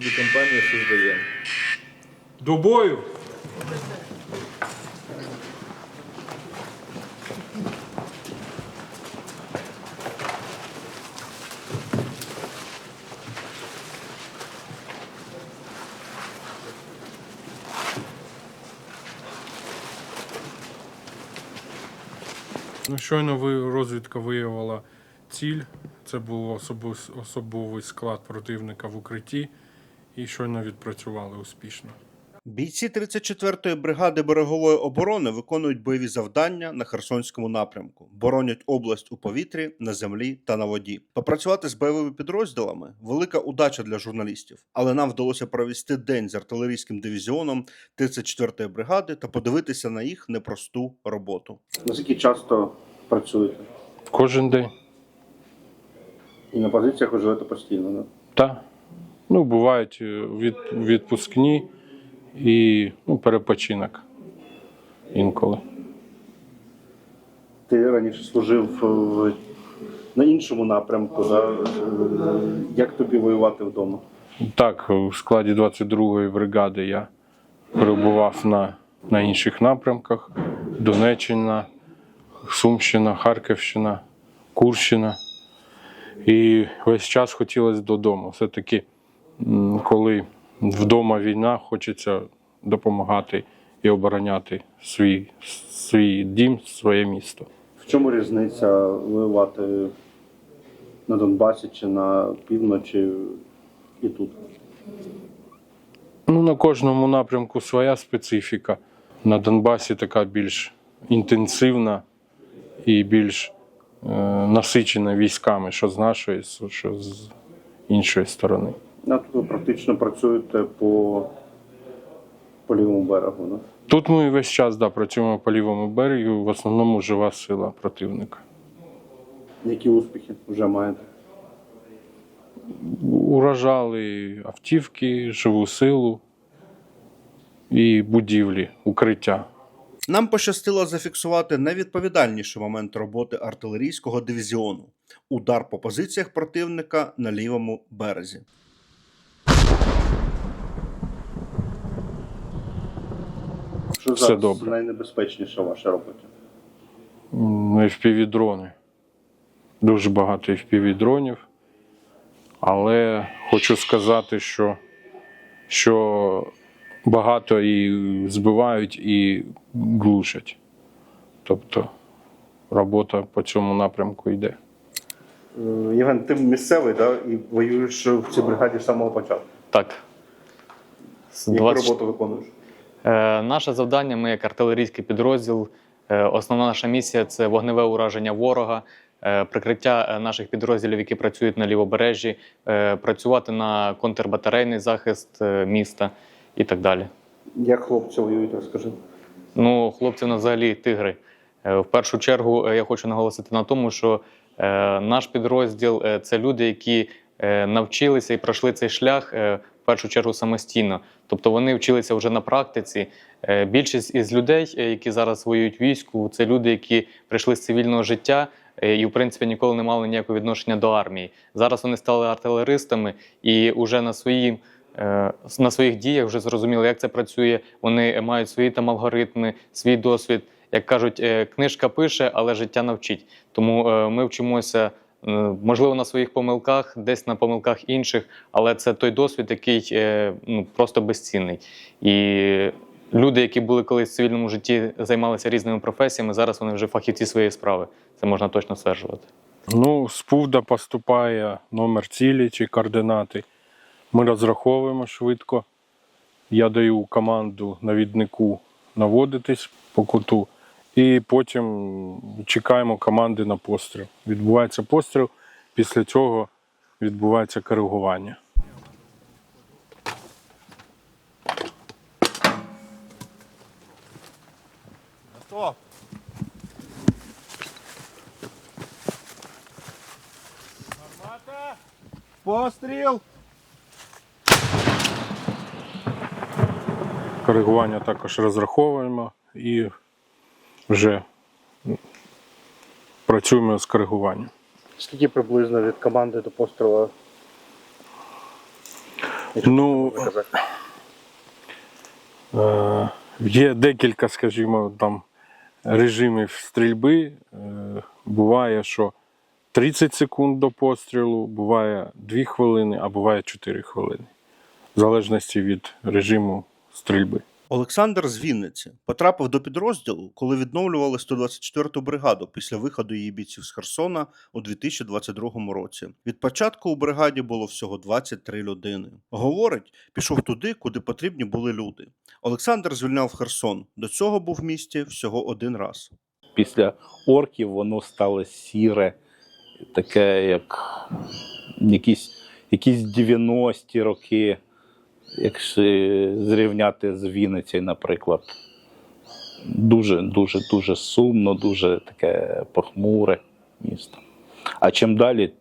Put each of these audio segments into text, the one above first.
собі компанію создаємо. До бою! Ну, щойно розвідка виявила ціль. Це був особовий склад противника в укритті і щойно відпрацювали успішно. Бійці 34-ї бригади берегової оборони виконують бойові завдання на Херсонському напрямку, боронять область у повітрі, на землі та на воді. Попрацювати з бойовими підрозділами велика удача для журналістів, але нам вдалося провести день з артилерійським дивізіоном 34-ї бригади та подивитися на їх непросту роботу. Наскільки часто працюєте Кожен день. і на позиціях ви живете постійно? Не? Так. Ну, бувають е, від, відпускні і ну, перепочинок інколи. Ти раніше служив в на іншому напрямку. Да? Е, Як тобі воювати вдома? Так, у складі 22-ї бригади я перебував на, на інших напрямках: Донеччина, Сумщина, Харківщина, Курщина. І весь час хотілося додому. Все-таки, коли вдома війна, хочеться допомагати і обороняти свій, свій дім, своє місто. В чому різниця воювати на Донбасі чи на півночі і тут? Ну, на кожному напрямку своя специфіка. На Донбасі така більш інтенсивна і більш е, насичена військами, що з нашої, що з іншої сторони. А тут ви практично працюєте по, по лівому берегу. Да? Тут ми весь час да, працюємо по лівому берегу, в основному жива сила противника. Які успіхи вже маєте? Уражали автівки, живу силу і будівлі, укриття. Нам пощастило зафіксувати найвідповідальніший момент роботи артилерійського дивізіону удар по позиціях противника на лівому березі. Що Все зараз добре. найнебезпечніше в вашій роботі? М, FPV-дрони. Дуже багато FPV-дронів. Але хочу сказати, що, що багато і збивають, і глушать. Тобто робота по цьому напрямку йде. Е, Євген, ти місцевий да? і воюєш в цій бригаді з самого початку. Так. Яку 20 роботу виконуєш? Е, наше завдання, ми як артилерійський підрозділ. е, Основна наша місія це вогневе ураження ворога, е, прикриття наших підрозділів, які працюють на лівобережжі, працювати на контрбатарейний захист міста і так далі. Як хлопці воюють, розкажи. Ну, хлопці в взагалі тигри. В першу чергу я хочу наголосити на тому, що наш підрозділ це люди, які навчилися і пройшли цей шлях в першу чергу самостійно. Тобто вони вчилися вже на практиці. Е, Більшість із людей, е, які зараз воюють війську, це люди, які прийшли з цивільного життя. е, І, в принципі, ніколи не мали ніякого відношення до армії. Зараз вони стали артилеристами і вже на своїм е, на своїх діях вже зрозуміли, як це працює. Вони мають свої там алгоритми, свій досвід. Як кажуть, книжка пише, але життя навчить. Тому ми вчимося, можливо, на своїх помилках, десь на помилках інших, але це той досвід, який е, ну, просто безцінний. І люди, які були колись в цивільному житті, займалися різними професіями, зараз вони вже фахівці своєї справи. Це можна точно стверджувати. Ну, з ПУВДа поступає номер цілі чи координати. Ми розраховуємо швидко. Я даю команду навіднику наводитись по куту, і потім чекаємо команди на постріл. Відбувається постріл, після цього відбувається коригування. Стоп! Постріл! Коригування також розраховуємо і вже працюємо з коригуванням. Скільки приблизно від команди до пострілу? Ну, е, є декілька, скажімо, там режимів стрільби. Е, буває, що 30 секунд до пострілу, буває 2 хвилини, а буває 4 хвилини. В залежності від режиму стрільби. Олександр з Вінниці потрапив до підрозділу, коли відновлювали 124-ту бригаду після виходу її бійців з Херсона у 2022 році. Від початку у бригаді було всього 23 людини. Говорить, пішов туди, куди потрібні були люди. Олександр звільняв Херсон. До цього був в місті всього один раз. після орків воно стало сіре, таке, як якісь, якісь 90-ті роки, якщо зрівняти з Вінницею, наприклад. Дуже, дуже, дуже сумно, дуже таке похмуре місто. А чим далі,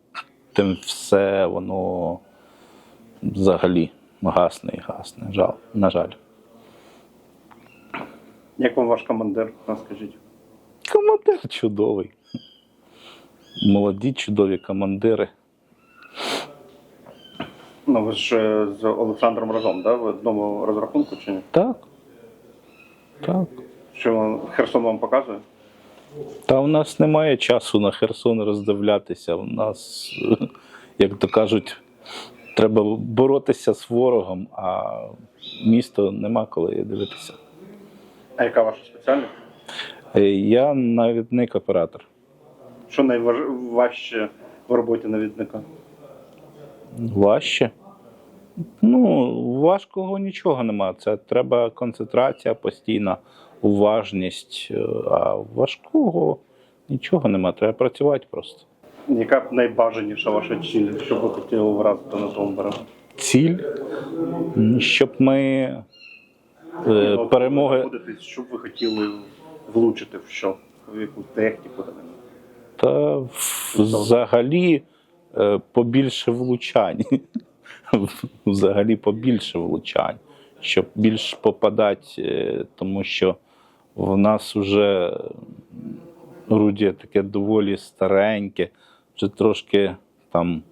тим все воно взагалі гасне і гасне. Жал, на жаль. Як вам ваш командир? Розкажіть. Командир чудовий. Молоді, чудові командири. Ну ви ж е, з Олександром разом, да? В одному розрахунку чи ні? Так. Так. Що Херсон вам показує? Та у нас немає часу на Херсон роздивлятися. У нас, як то кажуть, треба боротися з ворогом, а місто нема коли дивитися. А яка ваша спеціальність? Е, Я навідник оператор. Що найважче в роботі навідника? Важче. Ну, важкого нічого нема. Це треба концентрація, постійна уважність. Е, А важкого нічого нема. Треба працювати просто. Яка б найбажаніша ваша ціль, що ви хотіли вразити на тому берегу? Ціль, щоб ми е, перемоги. що б ви хотіли влучити в що? В яку техніку? Та взагалі е, побільше влучань. Взагалі побільше влучань, щоб більш попадати, е, тому що в нас вже орудія таке доволі стареньке, вже трошки там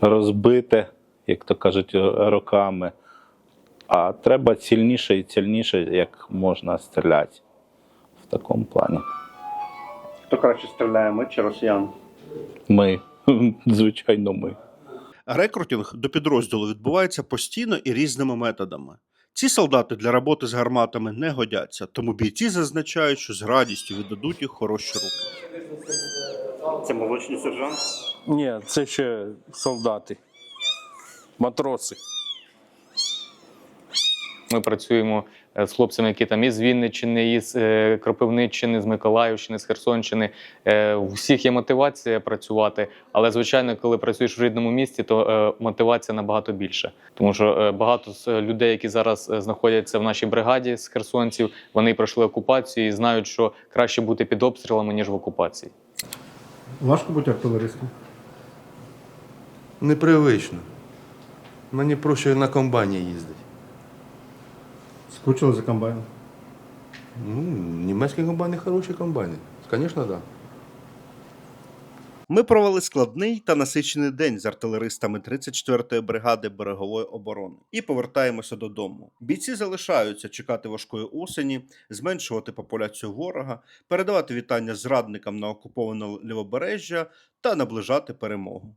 розбите, як то кажуть, роками. А треба цільніше і цільніше, як можна стріляти в такому плані. Хто краще стріляє, ми чи росіяни? Ми, звичайно, ми. Рекрутинг до підрозділу відбувається постійно і різними методами. Ці солдати для роботи з гарматами не годяться, тому бійці зазначають, що з радістю віддадуть їх хороші руки. Це молочний сержант. Ні, це ще солдати, матроси. Ми працюємо е, з хлопцями, які там із Вінниччини, із е, Кропивниччини, з Миколаївщини, з Херсонщини. Е, У всіх є мотивація працювати, але звичайно, коли працюєш в рідному місті, то мотивація набагато більше. Тому що багато з людей, які зараз знаходяться в нашій бригаді з херсонців, вони пройшли окупацію і знають, що краще бути під обстрілами ніж в окупації. Важко бути артилеристом. Непривично. Мені проще на комбайні їздити. Скучили за комбайном. Ну, німецькі комбайни хороші комбайни. Звісно, так. Да. Ми провели складний та насичений день з артилеристами 34-ї бригади берегової оборони і повертаємося додому. Бійці залишаються чекати важкої осені, зменшувати популяцію ворога, передавати вітання зрадникам на окуповане лівобережжя та наближати перемогу.